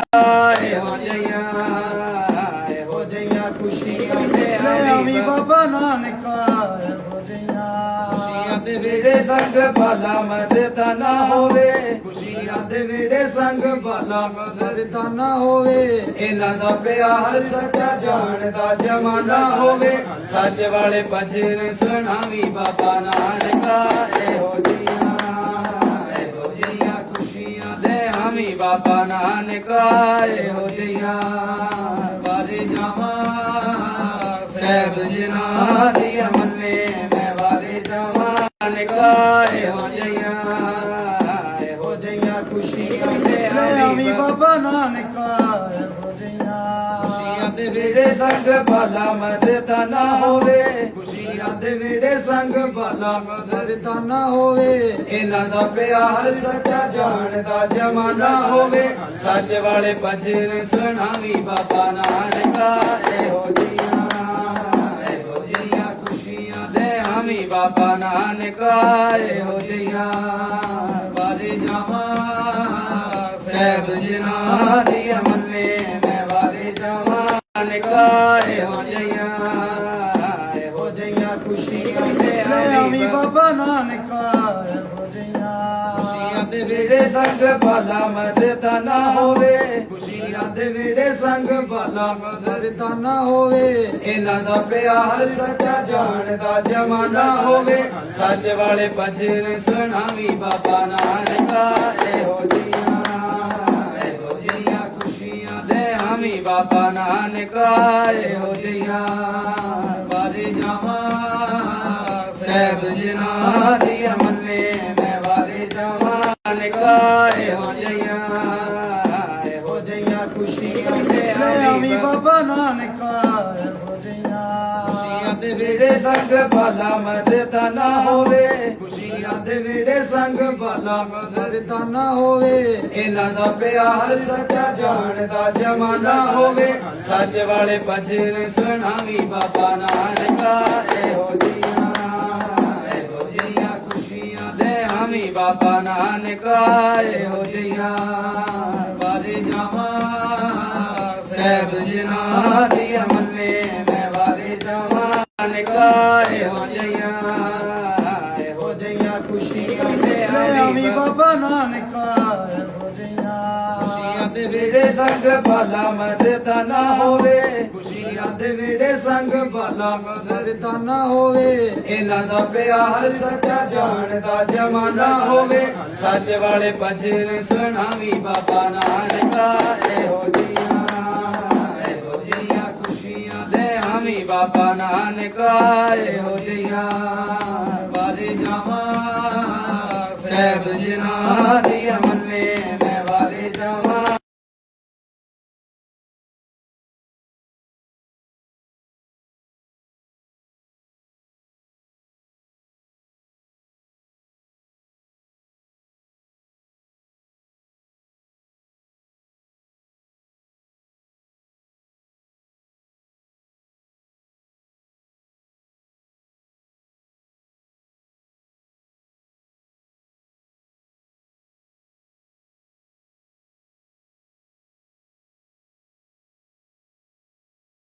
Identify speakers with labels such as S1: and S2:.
S1: ਆਵੀਂ
S2: ਆਵੀਂ
S1: ਬਾਬਾ
S2: ਬਾਬਾ ਨਾਨਕਾ ਇਹੋ ਜਿਹੀਆਂ
S1: ਖੁਸ਼ੀਆਂ ਦੇ ਵੇੜੇ ਸੰਗ ਬਾਲਾ ਮਦਦ ਨਾ ਹੋਵੇ। ਖੁਸ਼ੀਆਂ ਦੇ ਵੇੜੇ ਸੰਗ ਬਾਲਾ ਮਦਦ
S2: ਨਾ ਹੋਵੇ।
S1: ਇਹਨਾਂ ਦਾ ਪਿਆਰ ਸੱਚਾ ਜਾਣਦਾ ਜਮਾਨਾ ਹੋਵੇ। ਸੱਚ ਵਾਲੇ ਭਜਨ ਸੁਣਾਵੀ ਬਾਬਾ ਨਾਨਕਾ ਇਹੋ ਜੀਆਂ ਬਾਬਾ ਨਾਨਕਾ ਇਹੋ ਜੀਆਂ ਵਾਰੇ ਜਾਵਾਂ। ਸਹਿਬ ਜਨਾ ਦੀ ਮੰਨੇ ਮੈਂ ਵਾਰੇ ਜਾਵਾਂ। ਨਾਨਕਾ ਇਹੋ ਜੀਆਂ ਇਹੋ ਜੀਆਂ ਖੁਸ਼ੀਆਂ ਲੈ
S2: ਲੈ
S1: ਆਵੀਂ ਬਾਬਾ
S2: ਨਾਨਕਾ ਇਹੋ ਜਿਹੀਆਂ
S1: ਖੁਸ਼ੀਆਂ ਦੇ ਵੇੜੇ ਸੰਗ ਬਾਲਾ ਮਦਦ ਨਾ ਹੋਵੇ। ਖੁਸ਼ੀਆਂ ਦੇ ਵੇੜੇ ਸੰਗ ਬਾਲਾ ਮਦਦ
S2: ਨਾ ਹੋਵੇ।
S1: ਇਹਨਾਂ ਦਾ ਪਿਆਰ ਸੱਚਾ ਜਾਣਦਾ ਜਮਾਨਾ ਹੋਵੇ। ਸੱਚ ਵਾਲੇ ਭਜਨ ਸੁਣਾਵੀ ਬਾਬਾ ਨਾਨਕਾ। ਇਹੋ ਜੀਆਂ ਇਹੋ ਜੀਆਂ ਖੁਸ਼ੀਆਂ ਲੈ ਆਵੀਂ ਬਾਬਾ ਨਾਨਕਾ। ਇਹੋ ਜੀਆਂ ਵਾਰੇ ਜਾਵਾਂ। ਸਹਿਬ ਜਨਾ ਦੀ ਮੰਨੇ ਮੈਂ ਬਾਰੇ ਜਾਵਾਂ। ਨਾਨਕਾ ਬਾਬਾ
S2: ਨਾਨਕਾ ਇਹੋ ਜਿਹੀਆਂ
S1: ਖੁਸ਼ੀਆਂ ਦੇ ਵੇੜੇ ਸੰਗ ਬਾਲਾ ਮਦਦ ਨਾ ਹੋਵੇ। ਖੁਸ਼ੀਆਂ ਦੇ ਵੇੜੇ ਸੰਗ ਬਾਲਾ ਮਦਦ
S2: ਤਾਂ ਨਾ ਹੋਵੇ।
S1: ਇਹਨਾਂ ਦਾ ਪਿਆਰ ਸੱਚਾ ਜਾਣਦਾ ਜਮਾਨਾ ਹੋਵੇ। ਸੱਚ ਵਾਲੇ ਭਜਨ ਸੁਣਾਵੀ ਬਾਬਾ ਨਾਨਕਾ ਇਹੋ ਜੀਆਂ ਇਹੋ ਜੀਆਂ ਖੁਸ਼ੀਆਂ ਲੈ ਆਵੀਂ ਬਾਬਾ ਨਾਨਕਾ ਇਹੋ ਜੀਆਂ ਵਾਰੇ ਜਾਵਾਂ। ਸਹਿਬ ਜਨਾ ਦੀ ਮੰਨੇ ਮੈਂ ਵਾਰੇ ਜਾਵਾਂ ਨਾਨਕਾ ਇਹੋ ਜੀਆਂ ਇਹੋ ਜੀਆਂ ਖੁਸ਼ੀਆਂ ਲੈ
S2: ਆਵੀਂ
S1: ਬਾਬਾ
S2: ਨਾਨਕਾ ਇਹੋ ਜਿਹੀਆਂ
S1: ਖੁਸ਼ੀਆਂ ਦੇ ਵੇੜੇ ਸੰਗ ਬਾਲਾ ਮਦਦ ਨਾ ਹੋਵੇ। ਖੁਸ਼ੀਆਂ ਦੇ ਵੇੜੇ ਸੰਗ ਬਾਲਾ ਮਦਦ
S2: ਤਾਂ ਨਾ ਹੋਵੇ।
S1: ਇਹਨਾਂ ਦਾ ਪਿਆਰ ਸੱਚਾ ਜਾਣਦਾ ਜਮਾਨਾ ਹੋਵੇ। ਸੱਚ ਵਾਲੇ ਭਜਨ ਸੁਣਾਵੀ ਬਾਬਾ ਨਾਨਕਾ ਇਹੋ ਜੀਆਂ ਬਾਬਾ ਨਾਨਕਾ ਇਹੋ ਜੀਆਂ ਵਾਰੇ ਜਾਵਾਂ ਸਹਿਬ ਜਨਾ ਦੀ ਮੰਨੇ ਮੈਂ ਵਾਰੇ ਜਾਵਾਂ। ਨਾਨਕਾ ਇਹੋ ਜੀਆਂ ਇਹੋ ਜੀਆਂ ਖੁਸ਼ੀਆਂ ਲੈ
S2: ਆਵੀਂ
S1: ਆਵੀਂ ਬਾਬਾ
S2: ਨਾਨਕਾ।
S1: ਦੇ ਵੇੜੇ ਸੰਗ ਬਾਲਾ ਮਦਦ ਨਾ ਹੋਵੇ। ਖੁਸ਼ੀਆਂ ਦੇ ਵੇੜੇ ਸੰਗ ਬਾਲਾ ਮਦਦ
S2: ਨਾ ਹੋਵੇ।
S1: ਇਹਨਾਂ ਦਾ ਪਿਆਰ ਸੱਚਾ ਜਾਣਦਾ ਜਮਾਨਾ ਹੋਵੇ। ਸੱਚ ਵਾਲੇ ਭਜਨ ਸੁਣਾਵੀ ਬਾਬਾ ਨਾਨਕਾ। ਇਹੋ ਜੀਆਂ ਇਹੋ ਜੀਆਂ ਖੁਸ਼ੀਆਂ ਲੈ ਆਵੀਂ ਬਾਬਾ ਨਾਨਕਾ। ਇਹੋ ਜੀਆਂ ਵਾਰੇ ਜਾਵਾਂ। ਸਹਿਬ ਜਨਾ ਦੀ